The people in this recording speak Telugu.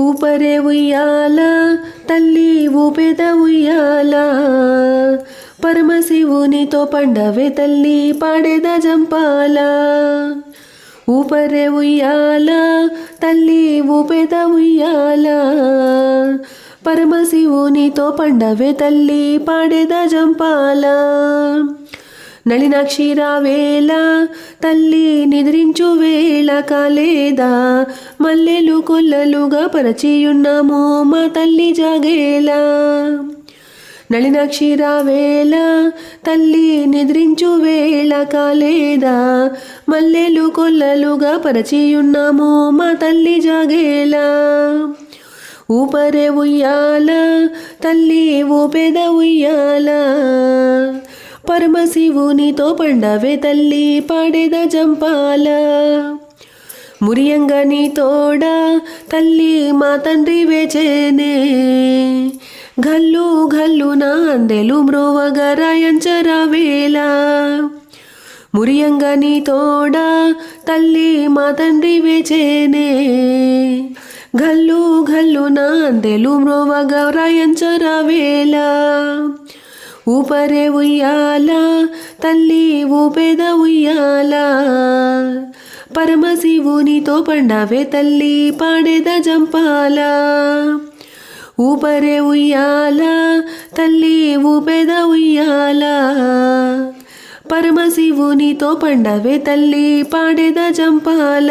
ఊపరే ఉయ్యాల తల్లి ఊపెద ఉయ్యాల. పరమశివునితో పండవే తల్లి పాడేద జంపాల. ఊపరే ఉయ్యాల తల్లి ఊపెద ఉయ్యాల. పరమశివునితో పండవే తల్లి పాడేద జంపాల. నళినాక్షి రావేళ తల్లి నిద్రించు వేళ కాలేదా? మల్లెలు కొల్లలుగా పరచియున్నాము మా తల్లి జాగేలా నళినాక్షి రావేళ తల్లి నిద్రించు వేళ కాలేదా? మల్లెలు కొల్లలుగా పరచియున్నాము మా తల్లి జాగేలా ఊపరే ఉయ్యాల తల్లి ఊపేద ఉయ్యాలా. పరమశివునితో పండవే తల్లి పాడేద జంపాల. మురియంగా నీ తోడా తల్లి మా తండ్రి వేచేనే. గల్లు గల్లు నా అందెలు మ్రోవగా రాయంచరా వేళ. మురియంగా నీ తోడా తల్లి మా తండ్రి వేచేనే. గల్లు గల్లు నా అందెలు మ్రోవగా ఊపరే ఉయ్యాల తల్లి ఊపేద ఉయ్యాల. పరమశివునితో పండవే తల్లి పాడేద జంపాల. ఊపరే ఉయ్యాల తల్లి ఊపేద ఉయ్యాల. పరమశివునితో పండవే తల్లి పాడేద జంపాల.